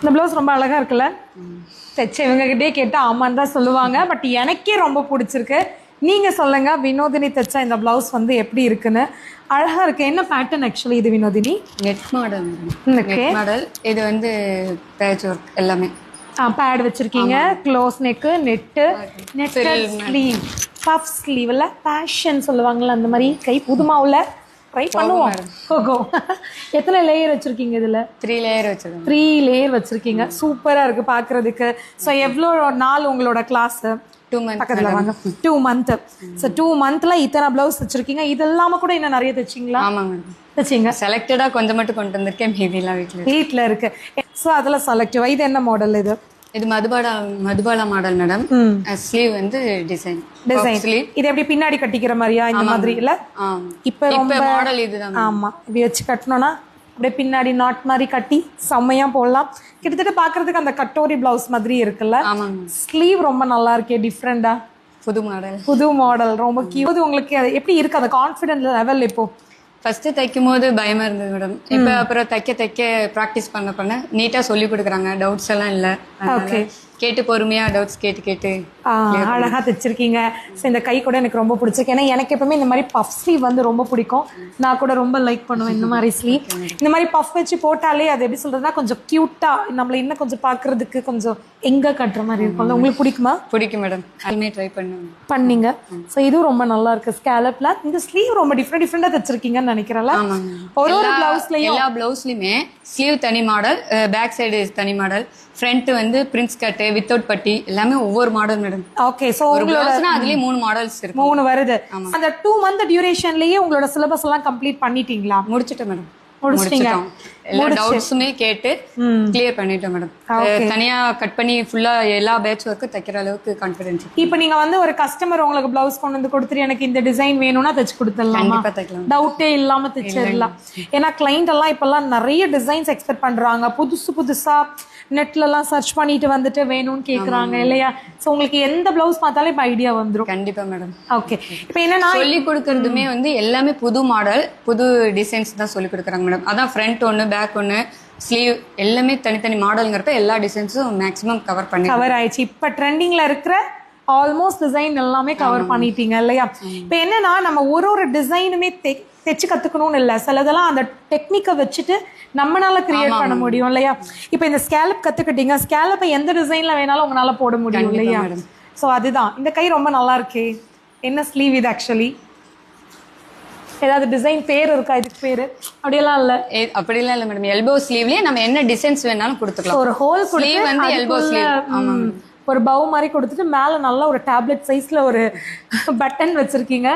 இந்த ப்ளவுஸ் ரொம்ப அழகா இருக்குல்ல? தைச்ச இவங்ககிட்டயே கேட்டா ஆமான்னு தான் சொல்லுவாங்க. பட் எனக்கே ரொம்ப பிடிச்சிருக்கு. நீங்க சொல்லுங்க வினோதினி தைச்ச இந்த ப்ளவுஸ் வந்து எப்படி இருக்குன்னு. அழகா இருக்கு. என்ன பேட்டர்ன் ஆக்சுவலி இது Vinodhini? Net model net model இது வந்து பேட்ச் ஒர்க் எல்லாமே. பேட் வச்சிருக்கீங்க. Close neck net netted sleeve puff ஸ்லீவ்ல fashion சொல்லுவாங்கல்ல அந்த மாதிரி. கை புதுமாவுல? ட்ரை பண்ணுவோம். போகும் எத்தனை லேயர் வச்சிருக்கீங்க இதுல? த்ரீ லேயர் வச்சிருக்கோம். த்ரீ லேயர் வச்சிருக்கீங்க. சூப்பரா இருக்கு பாக்குறதுக்கு. ஸோ எவ்வளோ நாள் உங்களோட கிளாஸ் டூ மந்த் பக்கத்துல வாங்க. டூ மந்த் ஸோ டூ மந்த்ல இத்தனை பிளவுஸ் வச்சிருக்கீங்க. இது இல்லாம கூட இன்னும் நிறைய தைச்சிங்களா? ஆமாங்க தைச்சிங்க. செலக்டடா கொஞ்சம் மட்டும் கொண்டு வந்திருக்கேன். மீதிலாம் வீட்டில் வீட்ல இருக்கு. ஸோ அதுல செலக்டிவ் இது என்ன மாடல் இது? இது Madhubala Madhubala model madam. Sleeve வந்து டிசைன் டிசைன் ஸ்லீவ் இது எப்படி பின்னாடி கட்டிக்கிற மாதிரியா? இந்த மாதிரி இல்ல? இப்ப ரொம்ப மாடல் இதுதான். ஆமா. இப்படி வச்சு கட்டணும்னா அப்படியே பின்னாடி நாட் மாதிரி கட்டி செம்மையா போடலாம். கிட்டத்தட்ட பாக்குறதுக்கு அந்த கட்டோரி பிளவுஸ் மாதிரி இருக்குல்ல? ஸ்லீவ் ரொம்ப நல்லா இருக்கே டிஃப்ரெண்டா புது மாடல் புது மாடல் ரொம்ப கியூட் உங்களுக்கு எப்படி இருக்கு? அந்த கான்ஃபிடென்ட் லெவல் இப்போ ஃபர்ஸ்ட் தைக்கும் போது பயமா இருந்தது மேடம் இப்போ அப்புறம் தைக்க தைக்க ப்ராக்டிஸ் பண்ண பண்ண நீட்டா சொல்லி கொடுக்குறாங்க. டவுட்ஸ் எல்லாம் இல்ல. Okay. கேட்டு பொறுமையா டவுட்ஸ் கேட்டு கேட்டு அழகா தைச்சிருக்கீங்க. ஸோ இந்த கை கூட எனக்கு ரொம்ப பிடிச்சிருக்கு. ஏன்னா எனக்கு எப்பவுமே இந்த மாதிரி பஃப் ஸ்லீவ் வந்து ரொம்ப பிடிக்கும். நான் கூட ரொம்ப லைக் பண்ணுவேன் இந்த மாதிரி ஸ்லீவ் இந்த மாதிரி பஃப் வச்சு போட்டாலே அது எப்படி சொல்றதுன்னா கொஞ்சம் கியூட்டா நம்மள இன்னும் கொஞ்சம் பார்க்கிறதுக்கு கொஞ்சம் எங்க கட்டுற மாதிரி இருக்கும்ல உங்களுக்கு பிடிக்குமா? பிடிக்கும் மேடம் அதுமே ட்ரை பண்ணுங்க. பண்ணீங்க ஸோ இதுவும் ரொம்ப நல்லா இருக்கு. ஸ்கேலப்ல இந்த ஸ்லீவ் ரொம்ப டிஃப்ரெண்ட் டிஃப்ரெண்டா தைச்சிருக்கீங்கன்னு நினைக்கிறேன்ல. ஒரு ஒரு பிளவுஸ்லயும் எல்லா பிளவுஸ்லயுமே ஸ்லீவ் தனி மாடல் பேக் சைடு தனி மாடல் ஃப்ரண்ட் வந்து பிரின்ஸ் கட்டு வித்தவுட் பட்டி எல்லாமே ஒவ்வொரு மாடல் மேடம் ஓகே ஒரு பிளவுஸ்னா அதுலயே மூணு மாடல்ஸ் இருக்கு. மூணு வருது. அந்த டூ மந்த் டியூரேஷன்லயே உங்களோட சிலபஸ் எல்லாம் கம்ப்ளீட் பண்ணிட்டீங்களா? முடிச்சிட்டேன் மேடம் முடிச்சிட்டீங்க. எல்லா டவுட்ஸுமே கேட்டு கிளியர் பண்ணிட்டேன் மேடம் தனியா கட் பண்ணி ஃபுல்லா எல்லா பேட்ச் தைக்கிற அளவுக்கு கான்ஃபிடன்ஸ் இப்போ நீங்க வந்து ஒரு கஸ்டமர் உங்களுக்கு பிளவுஸ் கொண்டு வந்து கொடுத்துட்டு எனக்கு இந்த டிசைன் வேணும்னா தச்சு கொடுத்துடலாமா? டவுட்டே இல்லாம தைச்சிடலாம். ஏன்னா கிளைண்ட் எல்லாம் இப்பெல்லாம் நிறைய டிசைன்ஸ் எக்ஸ்பெக்ட் பண்றாங்க. புதுசு புதுசா நெட்ல எல்லாம் சர்ச் பண்ணிட்டு வந்துட்டு வேணும்னு கேக்குறாங்க இல்லையா? சோ உங்களுக்கு எந்த பிளவுஸ் பார்த்தாலும் இப்ப ஐடியா வந்துரும். கண்டிப்பா மேடம் ஓகே இப்போ என்னன்னா சொல்லி கொடுக்கறதுமே வந்து எல்லாமே புது மாடல் புது டிசைன்ஸ் தான் சொல்லி கொடுக்குறாங்க மேடம் அதான் ஃப்ரண்ட் ஒன்று பேக் ஒன்று ஸ்லீவ் எல்லாமே தனித்தனி மாடலுங்கிறப்ப எல்லா டிசைன்ஸும் மேக்ஸிமம் கவர் பண்ணி கவர் ஆயிடுச்சு. இப்ப ட்ரெண்டிங்ல இருக்கிற ஆல்மோஸ்ட் டிசைன் எல்லாமே கவர் பண்ணிட்டீங்க இல்லையா? இப்போ என்னன்னா நம்ம ஒரு ஒரு டிசைனுமே தைச்சு கத்துக்கணும்னு இல்ல. சிலதெல்லாம் அந்த டெக்னிக்கை வச்சுட்டு நம்மனால கிரியேட் பண்ண முடியும் இல்லையா? இப்போ இந்த ஸ்கேலப் கத்துக்கிட்டீங்க. ஸ்கேலப்பை எந்த டிசைன்ல வேணாலும் உங்களால போட முடியும் இல்லையா? சோ அதுதான். இந்த கை ரொம்ப நல்லா இருக்கே. என்ன ஸ்லீவ் இது ஆக்சுவலி ஏதாவது டிசைன் பேர் இருக்கா? இதுக்கு பேரு? அப்படியெல்லாம் இல்ல. அப்படிலாம் இல்லை மேடம் எல்போ ஸ்லீவ்லயே நம்ம என்ன டிசைன்ஸ் வேணாலும் கொடுத்துக்கலாம். ஒரு ஹோல் ஸ்லீவ் வந்து எல்போ ஸ்லீவ் ஒரு பவு மாதிரி கொடுத்துட்டு மேல நல்ல ஒரு டேப்லெட் சைஸ்ல ஒரு பட்டன் வச்சிருக்கீங்க.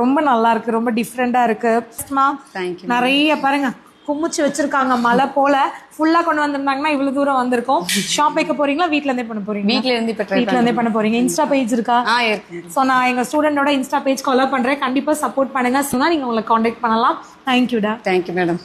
ரொம்ப நல்லா இருக்கு ரொம்ப டிஃப்ரெண்டா இருக்கு. மா, தேங்க்யூ நிறைய பாருங்க குமிச்சு வச்சிருக்காங்க மலை போல. ஃபுல்லா கொண்டு வந்திருந்தாங்கன்னா இவ்வளவு தூரம் வந்திருக்கும். ஷாப் வைக்க போறீங்களா வீட்ல இருந்தே பண்ண போறீங்க வீட்ல இருந்து வீட்ல இருந்தே பண்ண போறீங்க. இன்ஸ்டா பேஜ் இருக்கு? ஸோ நான் எங்க ஸ்டூடெண்டோட இன்ஸ்டா பேஜ் ஃபாலோ பண்றேன். கண்டிப்பா சப்போர்ட் பண்ணுங்க. சொன்னா நீங்க உங்களை காண்டாக்ட் பண்ணலாம். தேங்க்யூடா தேங்க்யூ மேடம்